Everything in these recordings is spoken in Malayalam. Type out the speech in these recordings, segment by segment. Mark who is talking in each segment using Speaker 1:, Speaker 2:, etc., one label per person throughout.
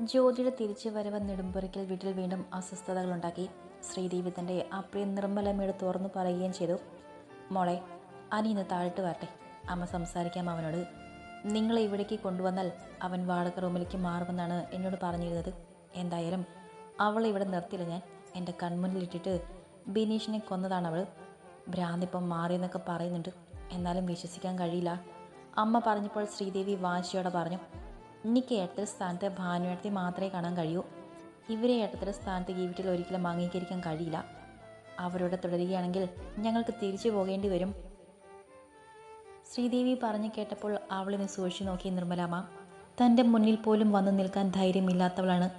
Speaker 1: ജ്യോതിയുടെ തിരിച്ചു വരവ് നെടുമ്പുറയ്ക്കൽ വീട്ടിൽ വീണ്ടും അസ്വസ്ഥതകളുണ്ടാക്കി. ശ്രീദേവി തന്റെ അപ്രിയ നിർമ്മലമ്മയോട് തുറന്നു പറയുകയും ചെയ്തു. മോളെ അനി ഇന്ന് താഴ്ത്തു വരട്ടെ. അമ്മ സംസാരിക്കാം അവനോട്. നിങ്ങളെ ഇവിടേക്ക് കൊണ്ടുവന്നാൽ അവൻ വാടക റൂമിലേക്ക് മാറുമെന്നാണ് എന്നോട് പറഞ്ഞിരുന്നത്. എന്തായാലും അവളെ ഇവിടെ നിർത്തില്ല ഞാൻ. എന്റെ കൺമുന്നിലിട്ടിട്ട് ബിനീഷിനെ കൊന്നതാണ് അവൾ ഭ്രാന്തിപ്പം മാറിയെന്നൊക്കെ പറയുന്നുണ്ട്. എന്നാലും വിശ്വസിക്കാൻ കഴിയില്ല. അമ്മ പറഞ്ഞപ്പോൾ ശ്രീദേവി വാശിയോടെ പറഞ്ഞു. എനിക്ക് ഏട്ടത്തിൽ സ്ഥാനത്ത് ഭാനുവേട്ടത്തെ മാത്രമേ കാണാൻ കഴിയൂ. ഇവരെ ഏട്ടത്തിൽ സ്ഥാനത്ത് ഈ വീട്ടിൽ ഒരിക്കലും അംഗീകരിക്കാൻ കഴിയില്ല. അവരോട് തുടരുകയാണെങ്കിൽ ഞങ്ങൾക്ക് തിരിച്ചു പോകേണ്ടി വരും. ശ്രീദേവി പറഞ്ഞു കേട്ടപ്പോൾ അവളിനെ സൂക്ഷിച്ചു നോക്കി നിർമ്മലാമ്മ. തന്റെ മുന്നിൽ പോലും വന്നു നിൽക്കാൻ ധൈര്യമില്ലാത്തവളാണ്.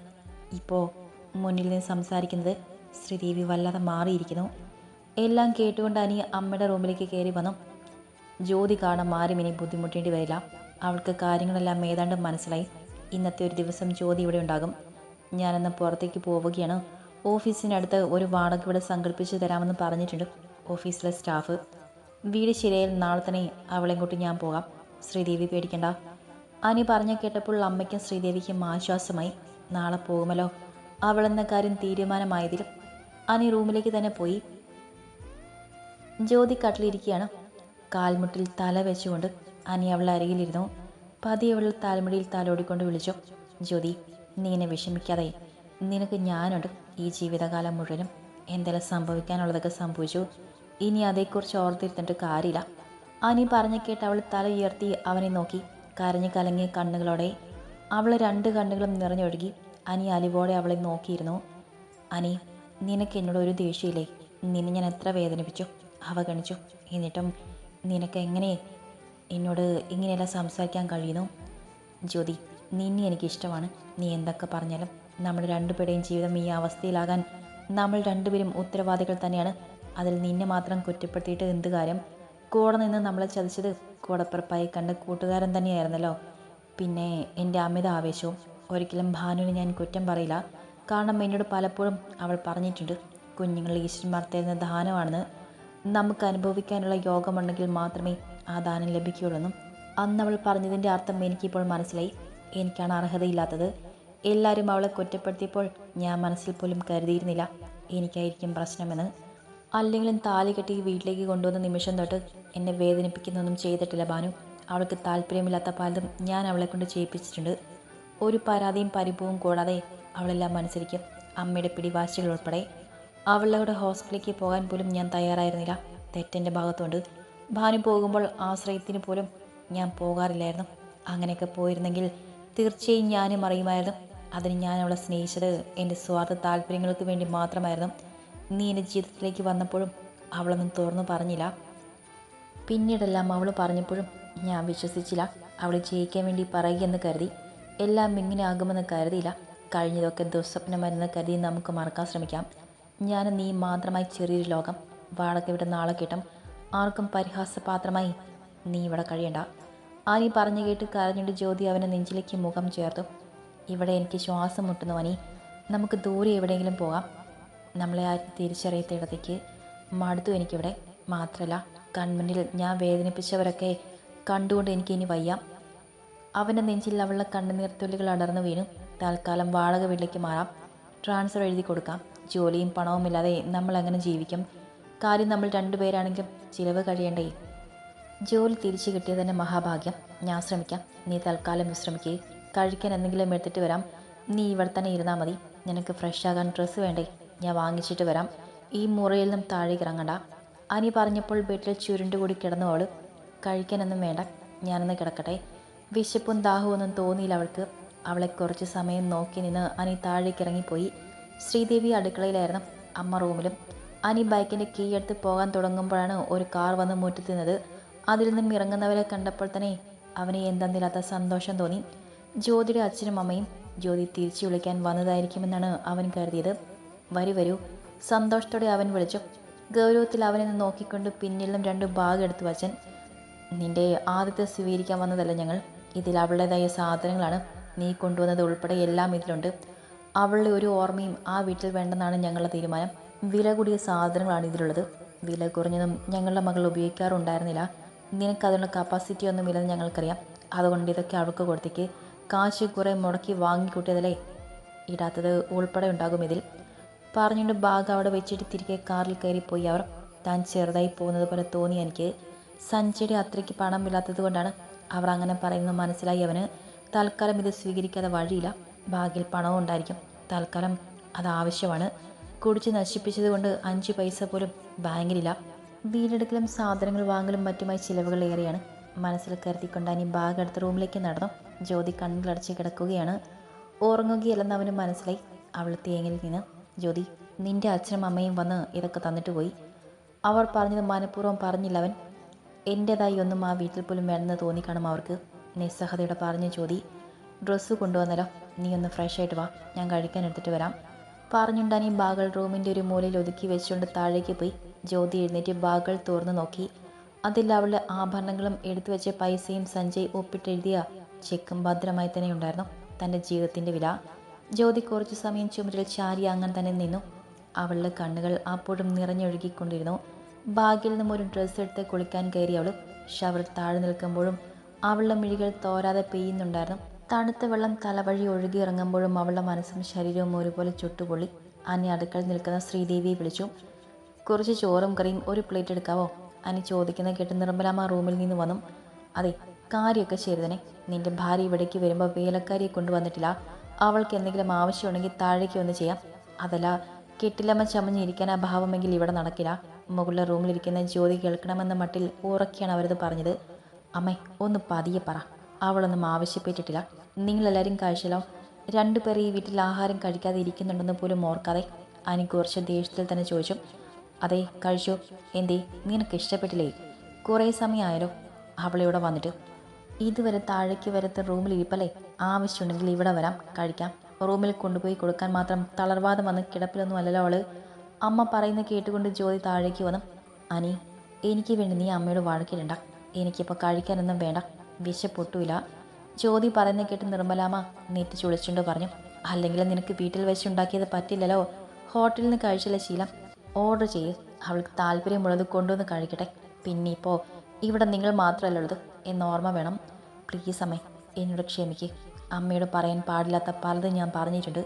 Speaker 1: ഇപ്പോൾ മുന്നിൽ നിന്ന് സംസാരിക്കുന്നത് ശ്രീദേവി വല്ലാതെ മാറിയിരിക്കുന്നു. എല്ലാം കേട്ടുകൊണ്ട് അനി അമ്മയുടെ റൂമിലേക്ക് കയറി വന്നു. ജ്യോതി കാണാൻ മാറി ഇനി ബുദ്ധിമുട്ടേണ്ടി വരില്ല. അവൾക്ക് കാര്യങ്ങളെല്ലാം ഏതാണ്ട് മനസ്സിലായി. ഇന്നത്തെ ഒരു ദിവസം ജ്യോതി ഇവിടെ ഉണ്ടാകും. ഞാനെന്ന് പുറത്തേക്ക് പോവുകയാണ്. ഓഫീസിനടുത്ത് ഒരു വാടക ഇവിടെ സംഘടിപ്പിച്ച് തരാമെന്ന് പറഞ്ഞിട്ടുണ്ട് ഓഫീസിലെ സ്റ്റാഫ്. വീട് ശരിയായാൽ നാളെ തന്നെ അവളെയും കൂട്ടി ഞാൻ പോകാം. ശ്രീദേവി പേടിക്കണ്ട. അനി പറഞ്ഞ കേട്ടപ്പോൾ അമ്മയ്ക്കും ശ്രീദേവിക്കും ആശ്വാസമായി. നാളെ പോകുമല്ലോ. അവളെന്ന കാര്യം തീരുമാനമായതിൽ അനി റൂമിലേക്ക് തന്നെ പോയി. ജ്യോതി കട്ടിലിരിക്കുകയാണ്. കാൽമുട്ടിൽ തല വെച്ചുകൊണ്ട് അനി അവൾ അരികിലിരുന്നു. പതിയെ അവൾ താൽമുടിയിൽ താലോടിക്കൊണ്ട് വിളിച്ചു. ജ്യോതി നീ എന്നെ വിഷമിക്കാതെ. നിനക്ക് ഞാനുണ്ട്. ഈ ജീവിതകാലം മുഴുവനും എന്തെല്ലാം സംഭവിക്കാനുള്ളതൊക്കെ സംഭവിച്ചു. ഇനി അതേക്കുറിച്ച് ഓർത്തിരുത്തിട്ട് കാര്യമില്ല. അനി പറഞ്ഞു കേട്ട് അവൾ തല ഉയർത്തി അവനെ നോക്കി. കരഞ്ഞു കലങ്ങിയ കണ്ണുകളോടെ അവൾ രണ്ട് കണ്ണുകളും നിറഞ്ഞൊഴുകി അനി അലിവോടെ അവളെ നോക്കിയിരുന്നു. അനി നിനക്ക് എന്നോട് ഒരു ദേഷ്യമില്ലേ? നിന്നെ ഞാൻ എത്ര വേദനിപ്പിച്ചു അവഗണിച്ചു. എന്നിട്ടും നിനക്ക് എങ്ങനെ എന്നോട് ഇങ്ങനെയെല്ലാം സംസാരിക്കാൻ കഴിയുന്നു? ജ്യോതി നിന്നെ എനിക്കിഷ്ടമാണ്. നീ എന്തൊക്കെ പറഞ്ഞാലും നമ്മൾ രണ്ടുപേരുടെയും ജീവിതം ഈ അവസ്ഥയിലാകാൻ നമ്മൾ രണ്ടുപേരും ഉത്തരവാദികൾ തന്നെയാണ്. അതിൽ നിന്നെ മാത്രം കുറ്റപ്പെടുത്തിയിട്ട് എന്ത് കാര്യം? കൂടെ നിന്ന് നമ്മളെ ചതിച്ചത് കൂടപ്പുറപ്പായി കണ്ട കൂട്ടുകാരൻ തന്നെയായിരുന്നല്ലോ. പിന്നെ എന്റെ അമിത ആവേശവും ഒരിക്കലും ഭാനുവിന് ഞാൻ കുറ്റം പറയില്ല. കാരണം എന്നോട് പലപ്പോഴും അവൾ പറഞ്ഞിട്ടുണ്ട് കുഞ്ഞുങ്ങൾ ഈശ്വരന്മാർ തരുന്ന ദാനമാണെന്ന്. നമുക്ക് അനുഭവിക്കാനുള്ള യോഗമുണ്ടെങ്കിൽ മാത്രമേ ആ ദാനം ലഭിക്കുകയുള്ളൂ അന്ന് അവൾ പറഞ്ഞതിന്റെ അർത്ഥം എനിക്കിപ്പോൾ മനസ്സിലായി. എനിക്കാണ് അർഹതയില്ലാത്തത്. എല്ലാവരും അവളെ കുറ്റപ്പെടുത്തിയപ്പോൾ ഞാൻ മനസ്സിൽ പോലും കരുതിയിരുന്നില്ല. എനിക്കായിരിക്കും പ്രശ്നമെന്ന്. അല്ലെങ്കിലും താലി കെട്ടി വീട്ടിലേക്ക് കൊണ്ടുവന്ന നിമിഷം തൊട്ട് എന്നെ വേദനിപ്പിക്കുന്നൊന്നും ചെയ്തിട്ടില്ല ബാനു. അവൾക്ക് താല്പര്യമില്ലാത്ത പലതും ഞാൻ അവളെ കൊണ്ട് ചെയ്യിപ്പിച്ചിട്ടുണ്ട്. ഒരു പരാതിയും പരിഭവവും കൂടാതെ അവളെല്ലാം അനുസരിക്കും. അമ്മയുടെ പിടിവാശികൾ ഉൾപ്പെടെ. അവളുടെ ഹോസ്പിറ്റലിലേക്ക് പോകാൻ പോലും ഞാൻ തയ്യാറായിരുന്നില്ല. തെറ്റെന്റെ ഭാഗത്തുണ്ട്. ഭാനു പോകുമ്പോൾ ആശ്രയത്തിന് പോലും ഞാൻ പോകാറില്ലായിരുന്നു. അങ്ങനെയൊക്കെ പോയിരുന്നെങ്കിൽ തീർച്ചയായും ഞാനും അറിയുമായിരുന്നു. അതിന് ഞാൻ അവളെ സ്നേഹിച്ചത് എന്റെ സ്വാർത്ഥ താല്പര്യങ്ങൾക്ക് വേണ്ടി മാത്രമായിരുന്നു. നീ എന്റെ ജീവിതത്തിലേക്ക് വന്നപ്പോഴും അവളൊന്നും തുറന്നു പറഞ്ഞില്ല. പിന്നീടെല്ലാം അവൾ പറഞ്ഞപ്പോഴും ഞാൻ വിശ്വസിച്ചില്ല. അവൾ ജയിക്കാൻ വേണ്ടി പറയുകയെന്ന് കരുതി. എല്ലാം ഇങ്ങനെ ആകുമെന്ന് കരുതിയില്ല. കഴിഞ്ഞതൊക്കെ ദുസ്വപ്നമായിരുന്ന കരുതി നമുക്ക് മറക്കാൻ ശ്രമിക്കാം. ഞാൻ നീ മാത്രമായി ചെറിയൊരു ലോകം. വാടക ഇവിടെ നാളെ കിട്ടും. ആർക്കും പരിഹാസപാത്രമായി നീ ഇവിടെ കഴിയണ്ട. ആനി പറഞ്ഞു കേട്ട് കരഞ്ഞിട്ട് ജ്യോതി അവനെ നെഞ്ചിലേക്ക് മുഖം ചേർത്തു. ഇവിടെ എനിക്ക് ശ്വാസം മുട്ടുന്നു അനി. നമുക്ക് ദൂരെ എവിടെയെങ്കിലും പോകാം. നമ്മളെ ആ ആരും തിരിച്ചറിയത്തിടത്തേക്ക് മടുത്തു എനിക്കിവിടെ. മാത്രമല്ല കൺമുന്നിൽ ഞാൻ വേദനിപ്പിച്ചവരൊക്കെ കണ്ടുകൊണ്ട് എനിക്ക് ഇനി വയ്യ. അവന്റെ നെഞ്ചിൽ അവളുടെ കണ്ണുനീർത്തുള്ളികൾ അടർന്നു വീണു. തൽക്കാലം വാടക വീട്ടിലേക്ക് മാറാം. ട്രാൻസ്ഫർ എഴുതി കൊടുക്കാം. ജോലിയും പണവും ഇല്ലാതെ നമ്മൾ എങ്ങനെ ജീവിക്കും? കാര്യം നമ്മൾ രണ്ടുപേരാണെങ്കിലും ചിലവ് കഴിയണ്ടേ? ജോലി തിരിച്ചു കിട്ടിയത് തന്നെ മഹാഭാഗ്യം. ഞാൻ ശ്രമിക്കാം. നീ തൽക്കാലം വിശ്രമിക്കുക കഴിക്കാൻ എന്തെങ്കിലും എടുത്തിട്ട് വരാം. നീ ഇവിടെ തന്നെ ഇരുന്നാൽ മതി. നിനക്ക് ഫ്രഷ് ആകാൻ ഡ്രസ്സ് വേണ്ടേ? ഞാൻ വാങ്ങിച്ചിട്ട് വരാം. ഈ മുറിയിൽ നിന്നും താഴേക്ക് ഇറങ്ങണ്ട. അനി പറഞ്ഞപ്പോൾ ബെഡിൽ ചുരുണ്ടുകൂടി കിടന്നു അവൾ കഴിക്കാനൊന്നും വേണ്ട. ഞാനൊന്ന് കിടക്കട്ടെ. വിശപ്പും ദാഹവും ഒന്നും തോന്നിയില്ല അവൾക്ക്. അവളെ കുറച്ച് സമയം നോക്കി നിന്ന് അനി താഴേക്ക് ഇറങ്ങിപ്പോയി. ശ്രീദേവി അടുക്കളയിലായിരുന്നു. അമ്മ റൂമിലും അനി ബൈക്കിന്റെ കീ എടുത്ത് പോകാൻ തുടങ്ങുമ്പോഴാണ് ഒരു കാർ വന്ന് മുറ്റത്ത് നിന്നത് അതിൽ നിന്നും ഇറങ്ങുന്നവരെ കണ്ടപ്പോൾ തന്നെ അവന് എന്തെന്നില്ലാത്ത സന്തോഷം തോന്നി. ജ്യോതിയുടെ അച്ഛനും അമ്മയും ജ്യോതി തിരിച്ചു വിളിക്കാൻ വന്നതായിരിക്കുമെന്നാണ് അവൻ കരുതിയത്. വരൂ വരൂ സന്തോഷത്തോടെ അവൻ വിളിച്ചു. ഗൗരവത്തിൽ അവനെ നോക്കിക്കൊണ്ട് പിന്നിലും രണ്ട് ബാഗ് എടുത്തു വച്ചൻ. നിന്റെ ആദ്യത്തെ സ്വീകരിക്കാൻ വന്നതല്ല ഞങ്ങൾ. ഇതിൽ അവളുടേതായ സാധനങ്ങളാണ്. നീ കൊണ്ടുവന്നത് ഉൾപ്പെടെ എല്ലാം ഇതിലുണ്ട്. അവളുടെ ഒരു ഓർമ്മയും ആ വീട്ടിൽ വേണ്ടെന്നാണ് ഞങ്ങളുടെ തീരുമാനം. വില കൂടിയ സാധനങ്ങളാണ് ഇതിലുള്ളത്. വില കുറഞ്ഞതും ഞങ്ങളുടെ മകൾ ഉപയോഗിക്കാറുണ്ടായിരുന്നില്ല. നിനക്ക് അതിനുള്ള ഒന്നും ഇല്ലെന്ന് ഞങ്ങൾക്കറിയാം. അതുകൊണ്ട് ഇതൊക്കെ അവൾക്ക് കൊടുത്തേക്ക്. കാശ് കുറേ മുടക്കി വാങ്ങിക്കൂട്ടിയതല്ലേ? ഇടാത്തത് ഉൾപ്പെടെ ഉണ്ടാകും ഇതിൽ. പറഞ്ഞുകൊണ്ട് ബാഗ് അവിടെ വെച്ചിട്ട് തിരികെ കാറിൽ കയറിപ്പോയി അവർ. താൻ ചെറുതായി പോകുന്നത് പോലെ തോന്നി എനിക്ക്. സഞ്ജയുടെ അത്രയ്ക്ക് പണമില്ലാത്തത് കൊണ്ടാണ് അവർ അങ്ങനെ പറയുന്നത് മനസ്സിലായി അവന്. തൽക്കാലം ഇത് സ്വീകരിക്കാതെ വഴിയില്ല. ബാഗിൽ പണവും ഉണ്ടായിരിക്കും. തൽക്കാലം അത് ആവശ്യമാണ്. കുടിച്ച് നശിപ്പിച്ചത് കൊണ്ട് അഞ്ച് പൈസ പോലും ബാങ്കിലില്ല. വീടെടുക്കലും സാധനങ്ങൾ വാങ്ങലും മറ്റുമായി ചിലവുകൾ ഏറെയാണ്. മനസ്സിൽ കരുതിക്കൊണ്ട് അനി ബാഗ് എടുത്ത് റൂമിലേക്ക് നടന്നു. ജ്യോതി കണ്ണുകളടച്ച് കിടക്കുകയാണ്. ഉറങ്ങുകയല്ലെന്ന് അവന് മനസ്സിലായി. അവൾ തേങ്ങിൽ നിന്ന് ജ്യോതി നിന്റെ അച്ഛനും അമ്മയും വന്ന് ഇതൊക്കെ തന്നിട്ട് പോയി. അവർ പറഞ്ഞത് മനഃപൂർവം പറഞ്ഞില്ല അവൻ. എന്റെതായി ഒന്നും ആ വീട്ടിൽ പോലും വേണമെന്ന് തോന്നിക്കാണും അവർക്ക്. നിസ്സഹതയോടെ പറഞ്ഞ ജ്യോതി ഡ്രസ്സ് കൊണ്ടുവന്നല്ലോ. നീ ഒന്ന് ഫ്രഷ് ആയിട്ട് വാ. ഞാൻ കഴിക്കാൻ എടുത്തിട്ട് വരാം. പറഞ്ഞുണ്ടാനി ബാഗൾ റൂമിന്റെ ഒരു മൂലയിൽ ഒതുക്കി വെച്ചുകൊണ്ട് താഴേക്ക് പോയി ജ്യോതി എഴുന്നേറ്റ് ബാഗൾ തുറന്നു നോക്കി. അതിൽ അവളുടെ ആഭരണങ്ങളും എടുത്തു വെച്ച പൈസയും സഞ്ജയ് ഒപ്പിട്ടെഴുതിയ ചെക്കും ഭദ്രമായി തന്നെ ഉണ്ടായിരുന്നു. തന്റെ ജീവിതത്തിന്റെ വില. ജ്യോതി കുറച്ചു സമയം ചുമരിൽ ചാരി അങ്ങനെ തന്നെ നിന്നു. അവളുടെ കണ്ണുകൾ അപ്പോഴും നിറഞ്ഞൊഴുകിക്കൊണ്ടിരുന്നു. ബാഗിൽ നിന്നും ഒരു ഡ്രസ്സ് എടുത്ത് കുളിക്കാൻ കയറി അവൾ ഷവർ താഴെ നിൽക്കുമ്പോഴും അവളുടെ മിഴികൾ തോരാതെ പെയ്യുന്നുണ്ടായിരുന്നു. തണുത്ത വെള്ളം തലവഴി ഒഴുകി ഇറങ്ങുമ്പോഴും അവളുടെ മനസ്സും ശരീരവും ഒരുപോലെ ചുട്ടുപൊള്ളി. അനി അടുക്കള നിൽക്കുന്ന ശ്രീദേവിയെ വിളിച്ചു. കുറച്ച് ചോറും കറിയും ഒരു പ്ലേറ്റ് എടുക്കാവോ? അനി ചോദിക്കുന്ന കേട്ട് നിർമ്മലാമ്മ റൂമിൽ നിന്ന് വന്നു. അതെ കാര്യമൊക്കെ ശരി നിന്റെ ഭാര്യ ഇവിടേക്ക് വരുമ്പോൾ വേലക്കാരിയെ കൊണ്ടുവന്നിട്ടില്ല. അവൾക്ക് എന്തെങ്കിലും ആവശ്യമുണ്ടെങ്കിൽ താഴേക്ക് വന്ന് ചെയ്യാം. അതല്ല കെട്ടിലമ്മ ചമഞ്ഞിരിക്കാൻ ആ ഭാവമെങ്കിൽ ഇവിടെ നടക്കില്ല. മുകളിലെ റൂമിലിരിക്കുന്ന ജ്യോതി കേൾക്കണമെന്ന മട്ടിൽ ഉറക്കിയാണ് അവരത് പറഞ്ഞത്. അമ്മേ ഒന്ന് പതിയെ പറ. അവളൊന്നും ആവശ്യപ്പെട്ടിട്ടില്ല. നിങ്ങളെല്ലാവരും കഴിച്ചല്ലോ. രണ്ടുപേർ ഈ വീട്ടിൽ ആഹാരം കഴിക്കാതെ ഇരിക്കുന്നുണ്ടെന്ന് പോലും ഓർക്കാതെ അനി കുറച്ച് ദേഷ്യത്തിൽ തന്നെ ചോദിച്ചു. അതെ കഴിച്ചു. എന്തേ നിനക്ക് ഇഷ്ടപ്പെട്ടില്ലേ? കുറേ സമയമായാലോ അവളിവിടെ വന്നിട്ട്. ഇതുവരെ താഴേക്ക് വരത്തെ റൂമിൽ ഇരിപ്പല്ലേ? ആവശ്യമുണ്ടെങ്കിൽ ഇവിടെ വരാം കഴിക്കാം. റൂമിൽ കൊണ്ടുപോയി കൊടുക്കാൻ മാത്രം തളർവാദം വന്ന് കിടപ്പിലൊന്നും അല്ലല്ലോ അവൾ. അമ്മ പറയുന്ന കേട്ടുകൊണ്ട് ജ്യോതി താഴേക്ക് വന്നു. അനി എനിക്ക് വേണ്ടി നീ അമ്മയോട് വഴക്കിടണ്ട. എനിക്കിപ്പോൾ കഴിക്കാനൊന്നും വേണ്ട. വിശപ്പൊട്ടുമില്ല. ജ്യോതി പറയുന്ന കേട്ട് നിർമ്മലാമ്മ നീറ്റ് ചുളിച്ചുകൊണ്ട് പറഞ്ഞു അല്ലെങ്കിൽ നിനക്ക് വീട്ടിൽ വെച്ചുണ്ടാക്കിയത് പറ്റില്ലല്ലോ. ഹോട്ടലിൽ നിന്ന് കഴിച്ചില്ല ശീലം. ഓർഡർ ചെയ്യ്. അവൾക്ക് താല്പര്യമുള്ളത് കൊണ്ടുവന്ന് കഴിക്കട്ടെ. പിന്നെ ഇപ്പോൾ ഇവിടെ നിങ്ങൾ മാത്രമല്ല ഉള്ളത്. എന്ന് ഓർമ്മ വേണം. പ്ലീസ് അമ്മേ എന്നോട് ക്ഷമിക്ക്. അമ്മയോട് പറയാൻ പാടില്ലാത്ത പലതും ഞാൻ പറഞ്ഞിട്ടുണ്ട്.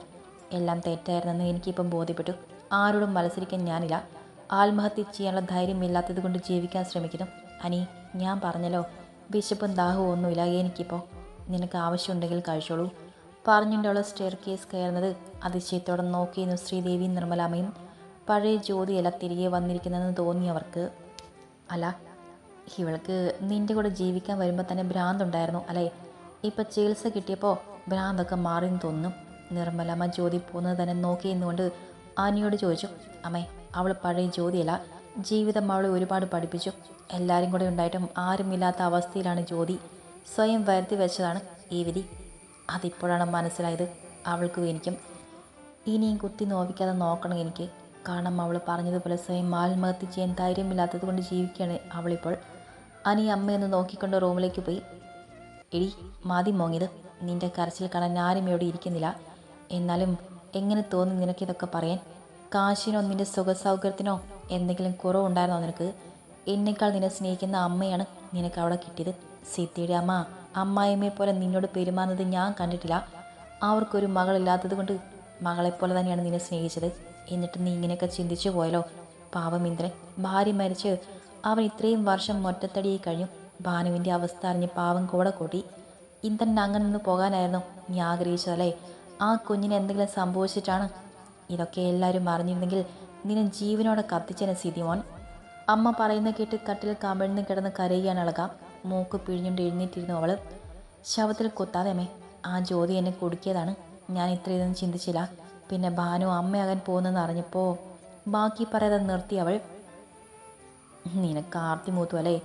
Speaker 1: എല്ലാം തെറ്റായിരുന്നെന്ന് എനിക്കിപ്പം ബോധ്യപ്പെട്ടു. ആരോടും മത്സരിക്കാൻ ഞാനില്ല. ആത്മഹത്യ ചെയ്യാനുള്ള ധൈര്യമില്ലാത്തത് കൊണ്ട് ജീവിക്കാൻ ശ്രമിക്കുന്നു. അനി ഞാൻ പറഞ്ഞല്ലോ. വിശപ്പും ദാഹവും ഒന്നുമില്ല എനിക്കിപ്പോൾ നിനക്ക് ആവശ്യമുണ്ടെങ്കിൽ കഴിച്ചോളൂ. പറഞ്ഞുകൊണ്ടുള്ള സ്റ്റെയർ കേസ് കയറുന്നത് അതിശയത്തോടെ നോക്കിയിരുന്നു ശ്രീദേവി നിർമ്മലാമയും. പഴയ ജ്യോതിയല്ല തിരികെ വന്നിരിക്കുന്നതെന്ന് തോന്നിയവർക്ക് അല്ല ഇവൾക്ക് നിന്റെ കൂടെ ജീവിക്കാൻ വരുമ്പോൾ തന്നെ ഭ്രാന്തുണ്ടായിരുന്നു അല്ലേ? ഇപ്പം ചികിത്സ കിട്ടിയപ്പോൾ ഭ്രാന്തൊക്കെ മാറിയെന്ന് തോന്നുന്നു. നിർമ്മലമ്മ ജ്യോതി പോകുന്നത് തന്നെ നോക്കി നിന്നുകൊണ്ട് ആനിയോട് ചോദിച്ചു അമ്മേ അവൾ പഴയ ജ്യോതിയല്ല. ജീവിതം അവളെ ഒരുപാട് പഠിപ്പിച്ചു. എല്ലാവരും കൂടെ ഉണ്ടായിട്ടും ആരുമില്ലാത്ത അവസ്ഥയിലാണ് ജ്യോതി. സ്വയം വരുത്തി വെച്ചതാണ് ഈ വിധി. അതിപ്പോഴാണ് മനസ്സിലായത് അവൾക്കും എനിക്കും ഇനിയും കുത്തി നോവിക്കാതെ നോക്കണം എനിക്ക്. കാരണം അവൾ പറഞ്ഞതുപോലെ സ്വയം ആത്മഹത്യ ചെയ്യാൻ ധൈര്യമില്ലാത്തത് കൊണ്ട് ജീവിക്കുകയാണ് അവളിപ്പോൾ. അനി അമ്മയെന്ന് നോക്കിക്കൊണ്ട് റൂമിലേക്ക് പോയി. എടി മതി മോങ്ങിയത് നിന്റെ കരച്ചിൽ കാണാൻ ആരും ഇവിടെ ഇരിക്കുന്നില്ല. എന്നാലും എങ്ങനെ തോന്നി നിനക്കിതൊക്കെ പറയാൻ? കാശിനോ നിന്റെ സുഖസൗകര്യത്തിനോ എന്തെങ്കിലും കുറവുണ്ടായിരുന്നോ നിനക്ക്? എന്നേക്കാൾ നിന്നെ സ്നേഹിക്കുന്ന അമ്മയാണ് നിനക്ക് അവിടെ കിട്ടിയത്. സിദ്ധിയുടെ അമ്മ അമ്മായിമ്മയെ പോലെ നിന്നോട് പെരുമാറുന്നത് ഞാൻ കണ്ടിട്ടില്ല. അവർക്കൊരു മകളില്ലാത്തത് കൊണ്ട് മകളെപ്പോലെ തന്നെയാണ് നിന്നെ സ്നേഹിച്ചത്. എന്നിട്ട് നീ ഇങ്ങനെയൊക്കെ ചിന്തിച്ചു പോയല്ലോ. പാവം ഇന്ദ്രൻ. ഭാര്യ മരിച്ച് അവൻ ഇത്രയും വർഷം ഒറ്റത്തടിയായി കഴിഞ്ഞു. ഭാനുവിന്റെ അവസ്ഥ അറിഞ്ഞ് പാവം കൂടെ കൂട്ടി ഇന്ദ്രൻ അങ്ങനെ നിന്ന് പോകാനായിരുന്നു നീ ആഗ്രഹിച്ചതല്ലേ? ആ കുഞ്ഞിന് എന്തെങ്കിലും സംഭവിച്ചിട്ടാണ്? ഇതൊക്കെ എല്ലാവരും അറിഞ്ഞിരുന്നെങ്കിൽ നിന്നെ ജീവനോടെ കത്തിച്ചെന്നെ സിതിമോൻ. അമ്മ പറയുന്ന കേട്ട് കട്ടിൽ കമിഴ്ന്ന് കിടന്ന് കരയുകയാണ് അളക. മൂക്ക് പിഴിഞ്ഞുകൊണ്ട് എഴുന്നേറ്റിരുന്നു അവൾ ശവത്തിൽ കൊത്താതെമേ ആ ജ്യോതി എന്നെ കൊടുക്കിയതാണ്. ഞാൻ ഇത്രയൊന്നും ചിന്തിച്ചില്ല. പിന്നെ ഭാനു അമ്മയാകാൻ പോകുന്നെന്ന് അറിഞ്ഞപ്പോൾ ബാക്കി പറയാതെ നിർത്തി അവൾ. നിനക്ക് ആർത്തി മൂത്തു അല്ലേ?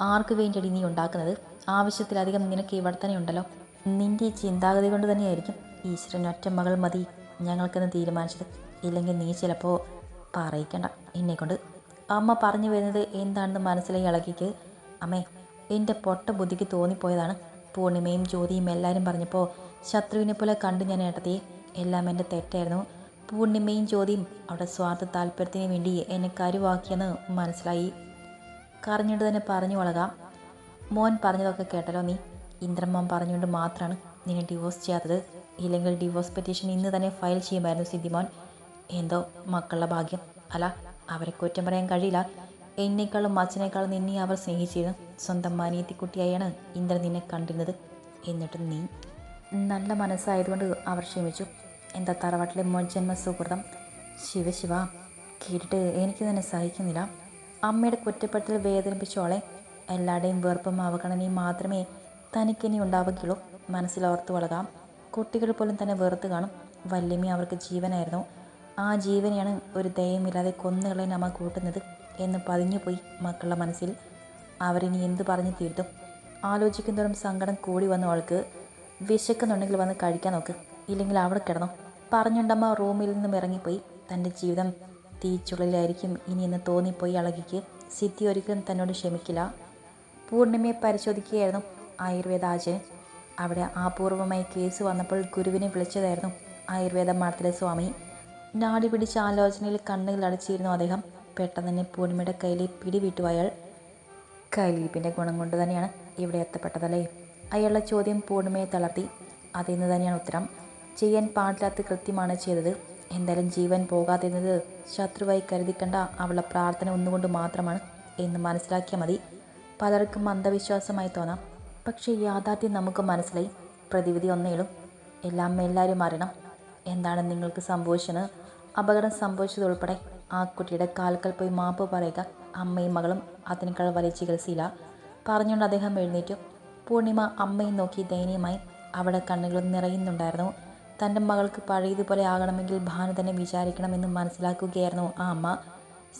Speaker 1: ആർക്ക് വേണ്ടിയടി നീ ഉണ്ടാക്കുന്നത്? ആവശ്യത്തിലധികം നിനക്ക് ഇവിടെ തന്നെ ഉണ്ടല്ലോ. നിന്റെ ഈ ചിന്താഗതി കൊണ്ട് തന്നെയായിരിക്കും ഈശ്വരൻ ഒറ്റ മകൾ മതി ഞങ്ങൾക്കെന്ന് തീരുമാനിച്ചത്. ഇല്ലെങ്കിൽ നീ ചിലപ്പോൾ പറയിക്കണ്ട. എന്നെക്കൊണ്ട്. അമ്മ പറഞ്ഞു വരുന്നത് എന്താണെന്ന് മനസ്സിലായി ഇളകിക്ക്. അമ്മേ എന്റെ പൊട്ട ബുദ്ധിക്ക് തോന്നിപ്പോയതാണ്. പൂർണിമയും ജ്യോതിയും എല്ലാവരും പറഞ്ഞപ്പോൾ ശത്രുവിനെ പോലെ കണ്ടു ഞാൻ ഏട്ടത്തിയെ. എല്ലാം എന്റെ തെറ്റായിരുന്നു. പൂർണിമയും ജ്യോതിയും അവിടെ സ്വാർത്ഥ താല്പര്യത്തിന് വേണ്ടി എന്നെ കരുവാക്കിയെന്ന് മനസ്സിലായി. കരഞ്ഞുകൊണ്ട് തന്നെ പറഞ്ഞു വളകാം മോൻ പറഞ്ഞതൊക്കെ കേട്ടല്ലോ നീ. ഇന്ദ്രമ്മ പറഞ്ഞുകൊണ്ട് മാത്രമാണ് നിന്നെ ഡിവോഴ്സ് ചെയ്യാത്തത്. ഇല്ലെങ്കിൽ ഡിവോഴ്സ് പെറ്റീഷൻ ഇന്ന് തന്നെ ഫയൽ ചെയ്യുമായിരുന്നു സിദ്ധിമോൻ എന്തോ മക്കളുടെ ഭാഗ്യം. അല്ല അവരെ കുറ്റം പറയാൻ കഴിയില്ല. എന്നേക്കാളും അച്ഛനേക്കാളും നിന്നെ അവർ സ്നേഹിച്ചിരുന്നു. സ്വന്തം മാനിയത്തിക്കുട്ടിയായാണ് ഇന്ദ്രൻ നിന്നെ കണ്ടിരുന്നത്. എന്നിട്ടും നീ? നല്ല മനസ്സായതുകൊണ്ട് അവർ ക്ഷമിച്ചു. എന്താ തറവാട്ടിലെ മുൻജന്മ സുഹൃതം? ശിവ കേട്ടിട്ട് എനിക്ക് തന്നെ സഹിക്കുന്നില്ല. അമ്മയുടെ കുറ്റപ്പെടുത്തൽ വേദനിപ്പിച്ചോളെ എല്ലാവരുടെയും വെറുപ്പും അവഗണനയും മാത്രമേ തനിക്കിനി ഉണ്ടാവുകയുള്ളൂ. മനസ്സിലോർത്ത് വളകാം കുട്ടികൾ പോലും തന്നെ വെറുത്ത് കാണും. വല്യമ്മ അവർക്ക് ജീവനായിരുന്നു. ആ ജീവനെയാണ് ഒരു ദയമില്ലാതെ കൊന്നുകളെ നമ്മൾ കൂട്ടുന്നത് എന്ന് പതിഞ്ഞുപോയി മക്കളുടെ മനസ്സിൽ. അവരിനി എന്ത് പറഞ്ഞു തീർത്തും ആലോചിക്കുന്നതോറും സങ്കടം കൂടി വന്ന അവൾക്ക് വിശക്കുന്നുണ്ടെങ്കിൽ വന്ന് കഴിക്കാൻ നോക്ക്. ഇല്ലെങ്കിൽ അവിടെ കിടന്നോ. പറഞ്ഞുണ്ടമ്മ റൂമിൽ നിന്നും ഇറങ്ങിപ്പോയി. തന്റെ ജീവിതം തീച്ചുള്ളിലായിരിക്കും. ഇനി എന്ന് തോന്നിപ്പോയി അളകിക്ക്. സിദ്ധി ഒരിക്കലും തന്നോട് ക്ഷമിക്കില്ല. പൂർണിമയെ പരിശോധിക്കുകയായിരുന്നു ആയുർവേദ ആചാര്യൻ. അവിടെ അപൂർവമായി കേസ് വന്നപ്പോൾ ഗുരുവിനെ വിളിച്ചതായിരുന്നു ആയുർവേദ മഠത്തിലെ സ്വാമി. നാടി പിടിച്ച ആലോചനയിൽ കണ്ണുകൾ അടച്ചിരുന്നു അദ്ദേഹം. പെട്ടെന്ന് തന്നെ പൂർണിമയുടെ കയ്യിലെ പിടിവിട്ടു അയാൾ കയ്യിലിരിപ്പിന്റെ ഗുണം കൊണ്ട് തന്നെയാണ് ഇവിടെ എത്തപ്പെട്ടതല്ലേ? അയാളുടെ ചോദ്യം പൂർണമയെ തളർത്തി. അതിന്ന് തന്നെയാണ് ഉത്തരം. ചെയ്യാൻ പാടില്ലാത്ത കൃത്യമാണ് ചെയ്തത്. എന്തായാലും ജീവൻ പോകാതിരുന്നത് ശത്രുവായി കരുതിക്കണ്ട അവളുടെ പ്രാർത്ഥന ഒന്നുകൊണ്ട് മാത്രമാണ് എന്ന് മനസ്സിലാക്കിയാൽ മതി. പലർക്കും അന്ധവിശ്വാസമായി തോന്നാം. പക്ഷേ യാഥാർത്ഥ്യം നമുക്ക് മനസ്സിലായി. പ്രതിവിധി ഒന്നേളും എല്ലാം എല്ലാവരും അറിയണം. എന്താണ് നിങ്ങൾക്ക് സംഭവിച്ചത് അപകടം സംഭവിച്ചതുൾപ്പെടെ ആ കുട്ടിയുടെ കാൽക്കൽ പോയി മാപ്പ് പറയുക അമ്മയും മകളും അതിനേക്കാൾ വലിയ ചികിത്സയില്ല പറഞ്ഞുകൊണ്ട് അദ്ദേഹം എഴുന്നേറ്റു. പൂർണിമ അമ്മയും നോക്കി ദയനീയമായി അവിടെ കണ്ണുകൾ നിറയുന്നുണ്ടായിരുന്നു. തന്റെ മകൾക്ക് പഴയതുപോലെ ആകണമെങ്കിൽ ഭാനു തന്നെ വിചാരിക്കണമെന്ന് മനസ്സിലാക്കുകയായിരുന്നു ആ അമ്മ.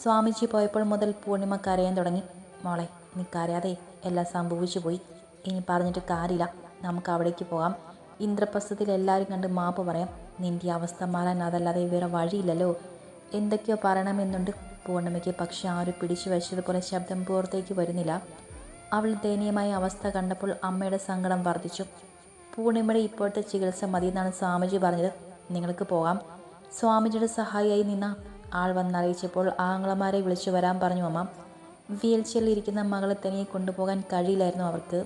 Speaker 1: സ്വാമിജി പോയപ്പോൾ മുതൽ പൂർണിമ കരയാൻ തുടങ്ങി. മോളെ നീ കരയാതെ എല്ലാം സംഭവിച്ചു പോയി. ഇനി പറഞ്ഞിട്ട് കാര്യമില്ല. നമുക്ക് അവിടേക്ക് പോകാം. ഇന്ദ്രപ്രസ്ഥത്തിൽ എല്ലാവരും കണ്ട് മാപ്പ് പറയാം. നിന്റെ അവസ്ഥ മാറാൻ അതല്ലാതെ വേറെ വഴിയില്ലല്ലോ. എന്തൊക്കെയോ പറയണമെന്നുണ്ട് പൂർണിമയ്ക്ക് പക്ഷെ ആരും പിടിച്ചു വെച്ചതുപോലെ ശബ്ദം പുറത്തേക്ക് വരുന്നില്ല. അവൾ ദയനീയമായ അവസ്ഥ കണ്ടപ്പോൾ അമ്മയുടെ സങ്കടം വർദ്ധിച്ചു. പൂർണിമയുടെ ഇപ്പോഴത്തെ ചികിത്സ മതിയെന്നാണ് സ്വാമിജി പറഞ്ഞത്. നിങ്ങൾക്ക് പോകാം. സ്വാമിജിയുടെ സഹായിയായി നിന്ന ആൾ വന്നറിയിച്ചപ്പോൾ ആങ്ങളമാരെ വിളിച്ചു വരാൻ പറഞ്ഞു അമ്മ. വീൽ ചെയറിൽ ഇരിക്കുന്ന മകളെ തനിയെ കൊണ്ടുപോകാൻ കഴിയില്ലായിരുന്നു അവർക്ക്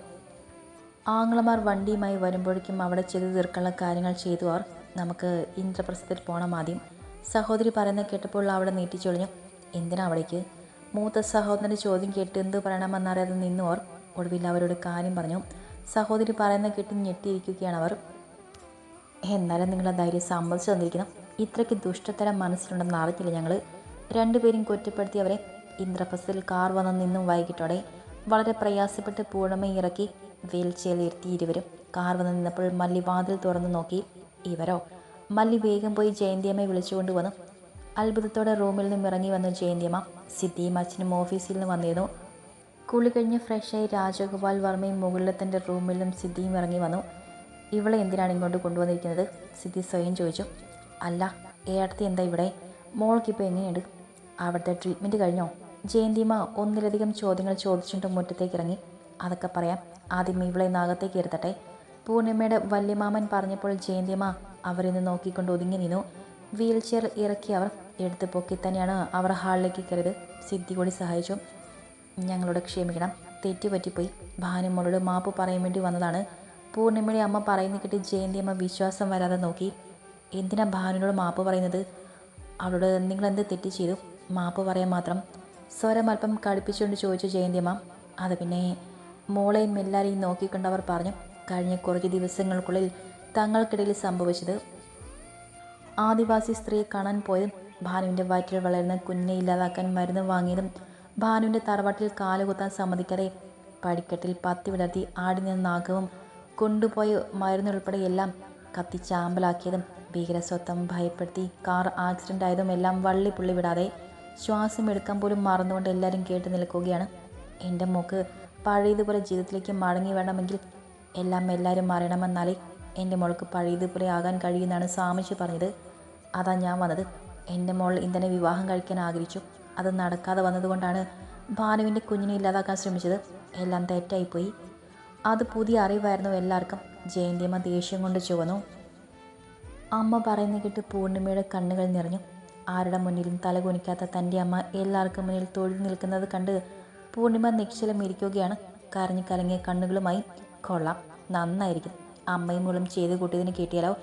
Speaker 1: ആങ്ങളമാർ വണ്ടിയുമായി വരുമ്പോഴേക്കും അവിടെ ചെയ്തു തീർക്കാനുള്ള കാര്യങ്ങൾ ചെയ്തു അവർ. നമുക്ക് ഇന്ദ്രപ്രസ്ഥത്തിൽ പോകണം ആദ്യം. സഹോദരി പറയുന്നത് കേട്ടപ്പോൾ അവിടെ നീട്ടിച്ചൊളിഞ്ഞു. എന്തിനാ അവിടേക്ക് മൂത്ത സഹോദരന്റെ ചോദ്യം കേട്ട് എന്ത് പറയണമെന്നറിയാതെ ഓർ ഒടുവിൽ അവരോട് കാര്യം പറഞ്ഞു. സഹോദരി പറയുന്നത് കേട്ട് ഞെട്ടിയിരിക്കുകയാണ് അവർ. എന്നാലും നിങ്ങളെ ധൈര്യം സമ്മതിച്ചു തന്നിരിക്കണം. ഇത്രയ്ക്ക് ദുഷ്ടത്തരം മനസ്സിലുണ്ടെന്ന് അറിഞ്ഞില്ല ഞങ്ങൾ രണ്ടുപേരും കുറ്റപ്പെടുത്തി അവരെ ഇന്ദ്രപ്രസ്ഥത്തിൽ കാർ വന്ന് നിന്നും വൈകിട്ടോടെ വളരെ പ്രയാസപ്പെട്ട് പൂർണമ ഇറക്കി വീൽ ചെയറിലിരുത്തി ഇരുവരും. കാർ വന്ന് നിന്നപ്പോൾ മല്ലി വാതിൽ തുറന്നു നോക്കി. ഇവരോ? മല്ലി വേഗം പോയി ജയന്തിയമ്മയെ വിളിച്ചുകൊണ്ട് വന്നു. അത്ഭുതത്തോടെ റൂമിൽ നിന്നും ഇറങ്ങി വന്നു ജയന്തിയമ്മ. സിദ്ധിയും അച്ഛനും ഓഫീസിൽ നിന്ന് വന്നിരുന്നു. കുളി കഴിഞ്ഞ് ഫ്രഷായി രാജഗോപാൽ വർമ്മയും മുകളിലെ തന്റെ റൂമിൽ നിന്നും സിദ്ധിയും ഇറങ്ങി വന്നു. ഇവളെ എന്തിനാണ് ഇങ്ങോട്ട് കൊണ്ടുവന്നിരിക്കുന്നത്? സിദ്ധി സ്വയം ചോദിച്ചു. അല്ല ഏടത്തി എന്താ ഇവിടെ? മോൾക്കിപ്പോൾ എങ്ങനെയുണ്ട്? അവിടുത്തെ ട്രീറ്റ്മെന്റ് കഴിഞ്ഞോ? ജയന്തിമ ഒന്നിലധികം ചോദ്യങ്ങൾ ചോദിച്ചുകൊണ്ട് മുറ്റത്തേക്ക് ഇറങ്ങി. അതൊക്കെ പറയാം. ആദ്യം ഇവളെ നാഗത്തേക്ക് ഇരുത്തട്ടെ. പൂർണിമയുടെ വല്യമാമൻ പറഞ്ഞപ്പോൾ ജയന്തിമ അവരിൽ നിന്ന് നോക്കിക്കൊണ്ട് ഒതുങ്ങി നിന്നു. വീൽ ചെയർ ഇറക്കി അവർ എടുത്ത് പൊക്കി തന്നെയാണ് അവർ ഹാളിലേക്ക് കയറിയത്. സിദ്ധി കൂടി സഹായിച്ചു. ഞങ്ങളോട് ക്ഷമിക്കണം. തെറ്റുപറ്റിപ്പോയി. ഭാനുമോളോട് മാപ്പ് പറയാൻ വേണ്ടി വന്നതാണ്. പൂർണിമയുടെ അമ്മ പറയുന്ന കേട്ട് ജയന്തി അമ്മ വിശ്വാസം വരാതെ നോക്കി. എന്തിനാ ഭാനുവിനോട് മാപ്പ് പറയുന്നത്? അവളോട് നിങ്ങളെന്ത് തെറ്റ് ചെയ്തു? മാപ്പ് പറയാൻ മാത്രം. സ്വരം അല്പം കടുപ്പിച്ചുകൊണ്ട് ചോദിച്ചു ജയന്തി അമ്മ. അത് പിന്നെ മോളെയും എല്ലാവരെയും നോക്കിക്കൊണ്ട് അവർ പറഞ്ഞു. കഴിഞ്ഞ കുറച്ച് ദിവസങ്ങൾക്കുള്ളിൽ തങ്ങൾക്കിടയിൽ സംഭവിച്ചത്. ആദിവാസി സ്ത്രീയെ കാണാൻ പോയതും ഭാനുവിന്റെ വയറ്റിൽ വളരുന്ന കുഞ്ഞിനെ ഇല്ലാതാക്കാൻ മരുന്ന് വാങ്ങിയതും ഭാനുവിന്റെ തറവാട്ടിൽ കാലുകുത്താൻ സമ്മതിക്കാതെ പടിക്കെട്ടിൽ പത്തി വിടർത്തി ആടി നിന്ന നാഗവും കൊണ്ടുപോയ മരുന്നുൾപ്പെടെ എല്ലാം കത്തിച്ചാമ്പലാക്കിയതും ഭീകരസ്വത്വം ഭയപ്പെടുത്തി കാർ ആക്സിഡന്റ് ആയതും എല്ലാം വള്ളിപ്പുള്ളി വിടാതെ ശ്വാസം എടുക്കാൻ പോലും മറന്നുകൊണ്ട് എല്ലാവരും കേട്ട് നിൽക്കുകയാണ്. എന്റെ മോക്ക് പഴയതുപോലെ ജീവിതത്തിലേക്ക് മടങ്ങി വേണമെങ്കിൽ എല്ലാം എല്ലാവരും അറിയണമെന്നാലേ എന്റെ മോൾക്ക് പഴയതുപോലെ ആകാൻ കഴിയുമെന്നാണ് സ്വാമിജി പറഞ്ഞത്. അതാ ഞാൻ വന്നത്. എന്റെ മോൾ ഇന്ധനെ വിവാഹം കഴിക്കാൻ ആഗ്രഹിച്ചു. അത് നടക്കാതെ വന്നതുകൊണ്ടാണ് ഭാനുവിന്റെ കുഞ്ഞിനെ ഇല്ലാതാക്കാൻ ശ്രമിച്ചത്. എല്ലാം തെറ്റായിപ്പോയി. അത് പുതിയ അറിവായിരുന്നു എല്ലാവർക്കും. ജയന്തിയമ്മ ദേഷ്യം കൊണ്ട് ചുവന്നു. അമ്മ പറയുന്ന കേട്ട് പൂർണിമയുടെ കണ്ണുകൾ നിറഞ്ഞു. ആരുടെ മുന്നിലും തലകുനിക്കാത്ത തന്റെ അമ്മ എല്ലാവർക്കും മുന്നിൽ തൊഴിൽ നിൽക്കുന്നത് കണ്ട് പൂർണിമ നിശ്ചലം ഇരിക്കുകയാണ്. കരഞ്ഞു കലങ്ങിയ കണ്ണുകളുമായി കൊള്ളാം നന്നായിരിക്കും അമ്മയും മോളും ചെയ്ത് കൂട്ടിയതിന് കിട്ടിയാലോ?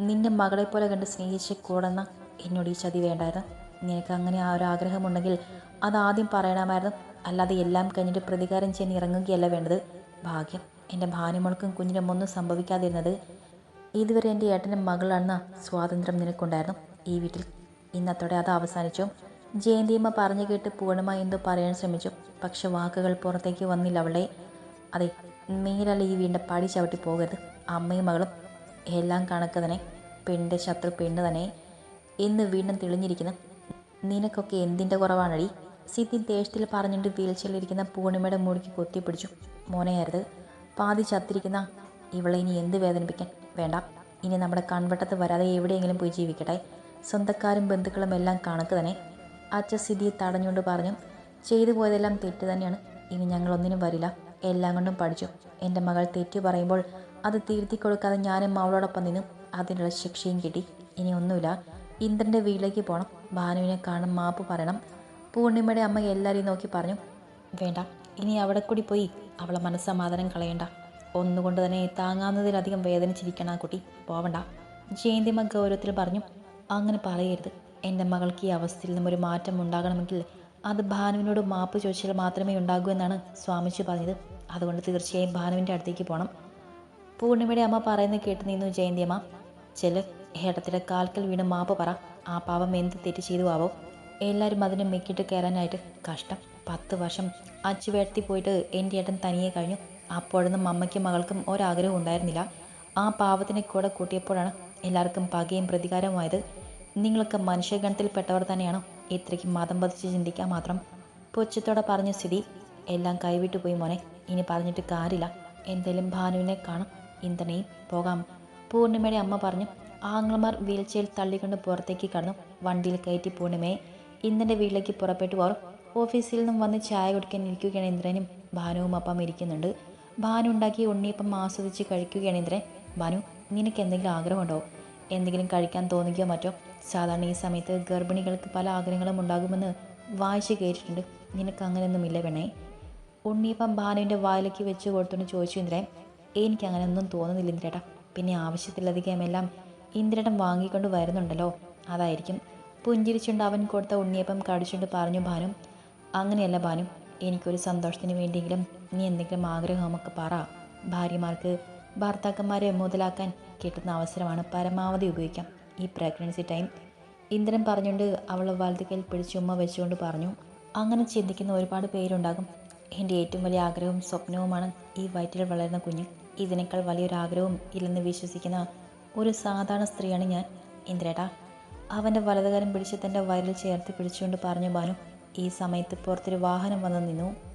Speaker 1: നിന്റെ മകളെ പോലെ കണ്ട് സ്നേഹിച്ച് കൂടെന്ന എന്നോട് ഈ ചതി വേണ്ടായിരുന്നു. നിനക്ക് അങ്ങനെ ആ ഒരു ആഗ്രഹമുണ്ടെങ്കിൽ അതാദ്യം പറയണമായിരുന്നു. അല്ലാതെ എല്ലാം കഴിഞ്ഞിട്ട് പ്രതികാരം ചെയ്യാൻ ഇറങ്ങുകയല്ല വേണ്ടത്. ഭാഗ്യം. എന്റെ ഭാര്യമോൾക്കും കുഞ്ഞിനും ഒന്നും സംഭവിക്കാതിരുന്നത് ഇതുവരെ എന്റെ ഏട്ടന്റെ മകളാണെന്ന സ്വാതന്ത്ര്യം നിനക്കുണ്ടായിരുന്നു. ഈ വീട്ടിൽ ഇന്നത്തോടെ അത് അവസാനിച്ചു. ജയന്തിയമ്മ പറഞ്ഞു കേട്ട് പൂർണമായി എന്തോ പറയാൻ ശ്രമിച്ചു. പക്ഷെ വാക്കുകൾ പുറത്തേക്ക് വന്നില്ല അവളെ. അതെ മേലല്ല ഈ വീടിന്റെ പടി ചവിട്ടി പോകരുത്. അമ്മയും മകളും എല്ലാം കണക്ക് തന്നെ പെണ്ണിന്റെ ശത്രു പെണ്ണ് തന്നെ എന്ന് വീണ്ടും തെളിഞ്ഞിരിക്കുന്നു. നിനക്കൊക്കെ എന്തിന്റെ കുറവാണടി? സിദ്ധി ദേഷ്യത്തിൽ പറഞ്ഞിട്ട് വീൽച്ചയിലിരിക്കുന്ന പൂർണിമയുടെ മുടിക്ക് കൊത്തിപ്പിടിച്ചു മോനെയരുത് പാതി ചത്തിരിക്കുന്ന ഇവളെ ഇനി എന്ത് വേദനിപ്പിക്കാൻ? വേണ്ട. ഇനി നമ്മുടെ കൺവട്ടത്ത് വരാതെ എവിടെയെങ്കിലും പോയി ജീവിക്കട്ടെ. സ്വന്തക്കാരും ബന്ധുക്കളും എല്ലാം കണക്ക് തന്നെ അച്ഛ സ്ഥിതിയെ തടഞ്ഞുകൊണ്ട് പറഞ്ഞു ചെയ്തു പോയതെല്ലാം തെറ്റ് തന്നെയാണ്. ഇനി ഞങ്ങളൊന്നിനും വരില്ല. എല്ലാം കൊണ്ടും പഠിച്ചു. എന്റെ മകൾ തെറ്റു പറയുമ്പോൾ അത് തിരുത്തി കൊടുക്കാതെ ഞാനും അവളോടൊപ്പം നിന്നും. അതിനുള്ള ശിക്ഷയും കിട്ടി. ഇനി ഒന്നുമില്ല. ഇന്ദ്രന്റെ വീട്ടിലേക്ക് പോകണം ഭാനുവിനെ കാണും. മാപ്പ് പറയണം. പൂർണിമയുടെ അമ്മ എല്ലാവരെയും നോക്കി പറഞ്ഞു വേണ്ട. ഇനി അവിടെ കൂടി പോയി അവളെ മനസ്സമാധാനം കളയണ്ട. ഒന്നുകൊണ്ട് തന്നെ താങ്ങാവുന്നതിലധികം വേദനിച്ചിരിക്കണം ആ കുട്ടി. പോവണ്ട. ജയന്തിമ ഗൗരവത്തിൽ പറഞ്ഞു അങ്ങനെ പറയരുത്. എന്റെ മകൾക്ക് ഈ അവസ്ഥയിൽ നിന്നും ഒരു മാറ്റം ഉണ്ടാകണമെങ്കിൽ അത് ഭാനുവിനോട് മാപ്പ് ചോദിച്ചാൽ മാത്രമേ ഉണ്ടാകൂ എന്നാണ് സ്വാമിജി പറഞ്ഞത്. അതുകൊണ്ട് തീർച്ചയായും ഭാനുവിന്റെ അടുത്തേക്ക് പോകണം പൂർണിമയുടെ അമ്മ പറയുന്നത് കേട്ട് നിന്നു ജയന്തിയമ്മ ചെൽ ഏട്ടത്തിലെ കാൽക്കൽ വീണ് മാപ്പ് പറ. ആ പാവം എന്ത് തെറ്റ് ചെയ്തു ആവോ? എല്ലാവരും അതിനെ മെക്കിട്ട് കയറാനായിട്ട് കഷ്ടം. പത്ത് വർഷം അച്ചു വേട്ടത്തി പോയിട്ട് എന്റെ ഏട്ടൻ തനിയെ കഴിഞ്ഞു. അപ്പോഴൊന്നും അമ്മയ്ക്കും മകൾക്കും ഒരാഗ്രഹവും ഉണ്ടായിരുന്നില്ല. ആ പാവത്തിനെ കൂടെ കൂട്ടിയപ്പോഴാണ് എല്ലാവർക്കും പകയും പ്രതികാരമായത് നിങ്ങളൊക്കെ മനുഷ്യഗണത്തിൽപ്പെട്ടവർ തന്നെയാണോ? ഇത്രയ്ക്ക് മതം പതിച്ച് ചിന്തിക്കാൻ മാത്രം. പുച്ഛത്തോടെ പറഞ്ഞ സ്ഥിതി എല്ലാം കൈവിട്ടു പോയി മോനെ. ഇനി പറഞ്ഞിട്ട് കാര്യമില്ല. എന്തേലും ഭാനുവിനെ കാണും. ഇന്ദ്രനെയും പോകാം. പൂർണിമയുടെ അമ്മ പറഞ്ഞു ആങ്ങളമാർ വീൽച്ചയിൽ തള്ളിക്കൊണ്ട് പുറത്തേക്ക് കടന്നു. വണ്ടിയിൽ കയറ്റി പൂർണിമയെ ഇന്ദ്രന്റെ വീട്ടിലേക്ക് പുറപ്പെട്ടു പോകും ഓഫീസിൽ നിന്നും വന്ന് ചായ കുടിക്കാൻ ഇരിക്കുകയാണ് ഇന്ദ്രനും ഭാനുവും അപ്പം ഇരിക്കുന്നുണ്ട്. ഭാനു ഉണ്ടാക്കി ഉണ്ണിയപ്പം ആസ്വദിച്ച് കഴിക്കുകയാണ് ഇന്ദ്രൻ. ഭാനു നിനക്ക് എന്തെങ്കിലും ആഗ്രഹമുണ്ടോ? എന്തെങ്കിലും കഴിക്കാൻ തോന്നുകയോ മറ്റോ? സാധാരണ ഈ സമയത്ത് ഗർഭിണികൾക്ക് പല ആഗ്രഹങ്ങളും ഉണ്ടാകുമെന്ന് വായിച്ച് കേട്ടിട്ടുണ്ട്. നിനക്ക് അങ്ങനെയൊന്നുമില്ല പെണ്ണേ. ഉണ്ണിയപ്പം ഭാനുവിന്റെ വായിലേക്ക് വെച്ച് കൊടുത്തുകൊണ്ട് ചോദിച്ചു ഇന്ദ്രൻ എനിക്ക് അങ്ങനെ ഒന്നും തോന്നുന്നില്ല ഇന്ദ്രേട്ടാ. പിന്നെ ആവശ്യത്തിലധികം എല്ലാം ഇന്ദ്രേട്ടൻ വാങ്ങിക്കൊണ്ട് വരുന്നുണ്ടല്ലോ. അതായിരിക്കും. പുഞ്ചിരിച്ചുകൊണ്ട് അവൻ കൊടുത്ത ഉണ്ണിയപ്പം കടിച്ചുകൊണ്ട് പറഞ്ഞു ഭാനു അങ്ങനെയല്ല ഭാനു. എനിക്കൊരു സന്തോഷത്തിന് വേണ്ടിയെങ്കിലും നീ എന്തെങ്കിലും ആഗ്രഹമൊക്കെ പറ. ഭാര്യമാർക്ക് ഭർത്താക്കന്മാരെ മുതലാക്കാൻ കിട്ടുന്ന അവസരമാണ് പരമാവധി ഉപയോഗിക്കാം. ഈ പ്രഗ്നൻസി ടൈം. ഇന്ദ്രൻ പറഞ്ഞുകൊണ്ട് വലത് കയ്യിൽ പിടിച്ചുമ്മ വെച്ചുകൊണ്ട് പറഞ്ഞു അങ്ങനെ ചിന്തിക്കുന്ന ഒരുപാട് പേരുണ്ടാകും. എന്റെ ഏറ്റവും വലിയ ആഗ്രഹവും സ്വപ്നവുമാണ് ഈ വയറ്റിൽ വളരുന്ന കുഞ്ഞ്. ഇതിനേക്കാൾ വലിയൊരു ആഗ്രഹവും ഇല്ലെന്ന് വിശ്വസിക്കുന്ന ഒരു സാധാരണ സ്ത്രീയാണ് ഞാൻ ഇന്ദ്രേട്ടാ. അവന്റെ വലതുകാരം പിടിച്ച് തന്റെ വയറിൽ ചേർത്ത് പിടിച്ചുകൊണ്ട് പറഞ്ഞു ബാനു ഈ സമയത്ത് പുറത്തൊരു വാഹനം വന്ന് നിന്നു.